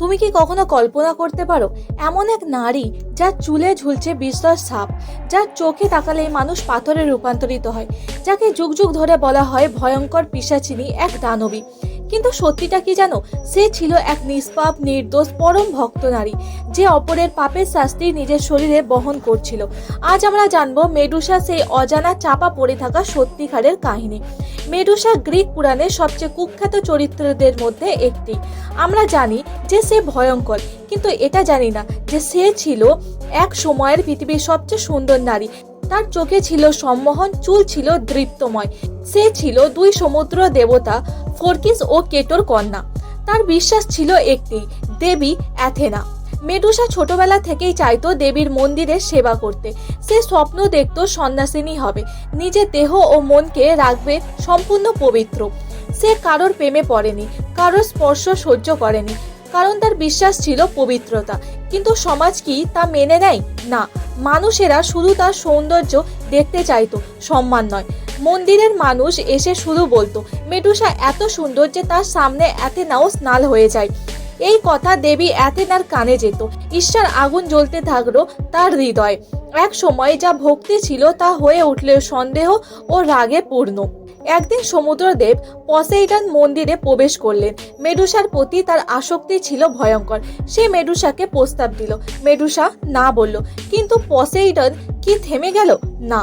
তুমি কি কখনো কল্পনা করতে পারো, এমন এক নারী যার চুলে ঝুলছে বিস্তর সাপ, যার চোখে তাকালে মানুষ পাথরে রূপান্তরিত হয়, যাকে যুগ যুগ ধরে বলা হয় ভয়ঙ্কর পিসাচিনী এক দানবী। কিন্তু সত্যিটা কি জানো? সে ছিল এক নিষ্পাপ, নির্দোষ, পরম ভক্ত নারী, যে অপরের পাপের শাস্তি নিজের শরীরে বহন করছিল। আজ আমরা জানব মেডুসা সেই অজানা চাপা পড়ে থাকা সত্যিকারের কাহিনী। মেডুসা গ্রিক পুরাণের সবচেয়ে কুখ্যাত চরিত্রদের মধ্যে একটি। আমরা জানি যে সে ভয়ঙ্কর, কিন্তু এটা জানি না যে সে ছিল এক সময়ের পৃথিবীর সবচেয়ে সুন্দর নারী তার চোখে ছিল সম্মোহন, চুল ছিল দৃপ্তময়। সে ছিল দুই সমুদ্র দেবতা, ফোরকিস ও কেটোর কন্যা। তার বিশ্বাস ছিল একটি, দেবী অ্যাথেনা। মেডুসা ছোটবেলা থেকেই চাইতো দেবীর মন্দিরে সেবা করতে। সে স্বপ্ন দেখত সন্ন্যাসিনী হবে। নিজের দেহ ও মনকে রাখবে সম্পূর্ণ পবিত্র। সে কারোর প্রেমে পড়েনি, কারোর স্পর্শ সহ্য করেনি। কারণ তার বিশ্বাস ছিল পবিত্রতা। কিন্তু সমাজ কি তা মেনে নেয়? না। মানুষেরা শুধু তার সৌন্দর্য দেখতে চাইতো, সম্মান নয়। মন্দিরের মানুষ এসে শুধু বলতো মেডুসা এত সুন্দর যে তার সামনে এতে নাও স্নাল হয়ে যায়। এই কথা দেবী অ্যাথেনার কানে যেত। ঈশ্বর আগুন জ্বলতে থাকল তার হৃদয়। এক সময় যা ভক্তি ছিল তা হয়ে উঠল সন্দেহ ও রাগে পূর্ণ। একদিন সমুদ্রদেব পসেইডন মন্দিরে প্রবেশ করলেন। মেডুসার প্রতি তার আসক্তি ছিল ভয়ঙ্কর। সে মেডুসাকে প্রস্তাব দিল। মেডুসা না বলল, কিন্তু পসেইডন কি থেমে গেল? না,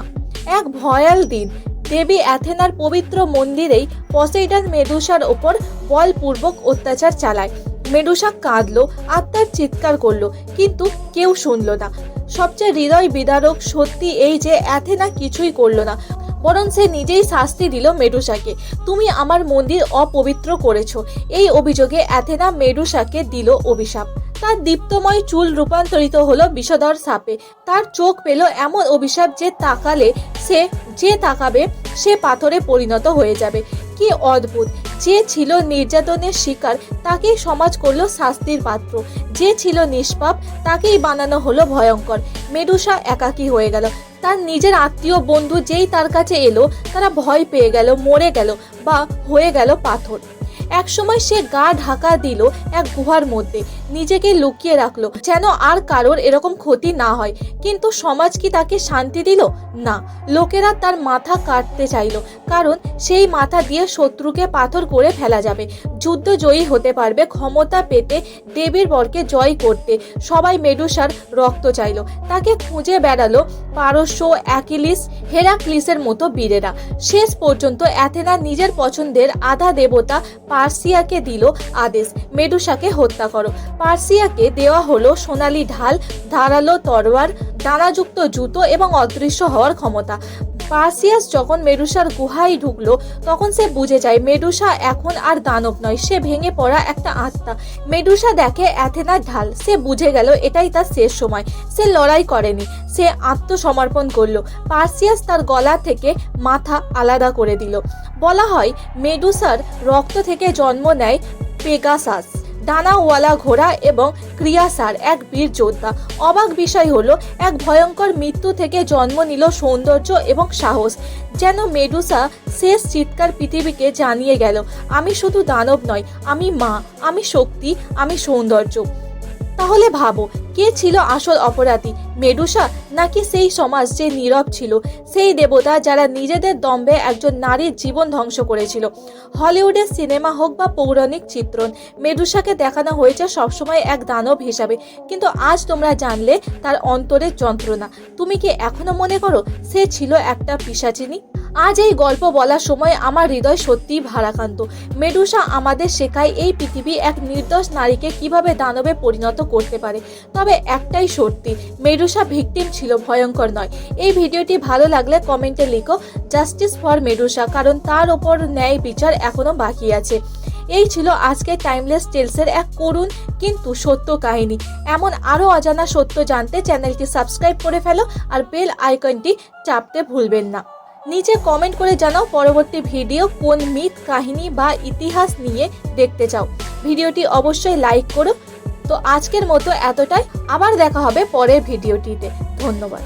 এক ভয়াল দিন। দেবী অ্যাথেনার পবিত্র মন্দিরেই পসেইডন মেডুসার ওপর বলপূর্বক অত্যাচার চালায়। মেডুসা কাঁদলো, আত্মার চিৎকার করল, কিন্তু কেউ শুনল না। সবচেয়ে হৃদয় বিদারক সত্যি এই যে অ্যাথেনা কিছুই করল না। বরং সে নিজেই শাস্তি দিল মেডুসাকে। তুমি আমার মন্দির অপবিত্র করেছ। এই অভিযোগে অ্যাথেনা মেডুসাকে দিল অভিশাপ। তার দীপ্তময় চুল রূপান্তরিত হলো বিষধর সাপে। তার চোখ পেল এমন অভিশাপ যে তাকালে সে, যে তাকাবে, সে পাথরে পরিণত হয়ে যাবে। কি অদ্ভুত! যে ছিল নির্যাতনের শিকার, তাকেই সমাজ করল শাস্তির পাত্র। যে ছিল নিষ্পাপ, তাকেই বানানো হলো ভয়ঙ্কর। মেডুসা একাকী হয়ে গেল। তার নিজের আত্মীয় বন্ধু যেই তার কাছে এলো, তারা ভয় পেয়ে গেল, মরে গেল বা হয়ে গেল পাথর। একসময় সে গা ঢাকা দিল এক গুহার মধ্যে। নিজেকে লুকিয়ে রাখল, যেন আর কারোর এরকম ক্ষতি না হয়। কিন্তু সমাজ কি তাকে শান্তি দিল? না, লোকেরা তার মাথা কাটতে চাইলো, কারণ সেই মাথা দিয়ে শত্রুকে পাথর করে ফেলা যাবে। যুদ্ধ জয়ী হতে পারবে ক্ষমতা পেতে দেবীর বরকে জয় করতে। সবাই মেডুসার রক্ত চাইলো। তাকে খুঁজে বেড়ালো পারস্য, অ্যাকিলিস, হেরাক্লিসের মতো বীরেরা। শেষ পর্যন্ত অ্যাথেনা নিজের পছন্দের আধা দেবতা পার্সিয়াকে দিল আদেশ, মেডুসাকে হত্যা করো। পার্সিয়াকে দেওয়া হলো সোনালি ঢাল, ধারালো তরোয়ার, দানাযুক্ত জুতো এবং অদৃশ্য হওয়ার ক্ষমতা। পার্সিয়াস যখন মেডুসার গুহায় ঢুকলো, তখন সে বুঝে যায় মেডুসা এখন আর দানব নয়, সে ভেঙে পড়া একটা আত্মা। মেডুসা দেখে অ্যাথেনার ঢাল, সে বুঝে গেল এটাই তার শেষ সময়। সে লড়াই করেনি, সে আত্মসমর্পণ করল। পার্সিয়াস তার গলা থেকে মাথা আলাদা করে দিল। বলা হয় মেডুসার রক্ত থেকে জন্ম নেয় পেগাসাস। ডানাওয়ালা ঘোড়া এবং ক্রিয়াসার এক বীর যোদ্ধা। অবাক বিষয় হল, এক ভয়ঙ্কর মৃত্যু থেকে জন্ম নিল সৌন্দর্য এবং সাহস। যেন মেডুসা শেষ চিৎকার পৃথিবীকে জানিয়ে গেল, আমি শুধু দানব নয়, আমি মা, আমি শক্তি, আমি সৌন্দর্য। তাহলে ভাবো, কে ছিল আসল অপরাধী, মেডুসা নাকি সেই সমাজ যে নীরব ছিল? সেই দেবতা যারা নিজেদের দম্ভে একজন নারীর জীবন ধ্বংস করেছিল। হলিউডের সিনেমা হোক বা পৌরাণিক চিত্রণ, মেডুসাকে দেখানো হয়েছে সবসময় এক দানব হিসাবে। কিন্তু আজ তোমরা জানলে তার অন্তরের যন্ত্রণা। তুমি কি এখনও মনে করো, সে ছিল একটা পিসাচিনী? আজ এই গল্প বলার সময় আমার হৃদয় সত্যিই ভারাক্রান্ত। মেডুসা আমাদের শেখায় এই পৃথিবী এক নির্দোষ নারীকে কীভাবে দানবে পরিণত করতে পারে। তবে একটাই সত্যি, মেডুসা ভিকটিম ছিল, ভয়ঙ্কর নয়। এই ভিডিওটি ভালো লাগলে কমেন্টে লিখো জাস্টিস ফর মেডুসা কারণ তার ওপর ন্যায় বিচার এখনও বাকি আছে। এই ছিল আজকে টাইমলেস টেলসের এক করুণ কিন্তু সত্য কাহিনী। এমন আরও অজানা সত্য জানতে চ্যানেলটি সাবস্ক্রাইব করে ফেলো আর বেল আইকনটি চাপতে ভুলবেন না। নিচে কমেন্ট করে জানাও পরবর্তী ভিডিও কোন মিথ কাহিনী বা ইতিহাস নিয়ে দেখতে চাও। ভিডিওটি অবশ্যই লাইক করো। তো আজকের মতো এতটাই। আবার দেখা হবে পরের ভিডিওটিতে ধন্যবাদ।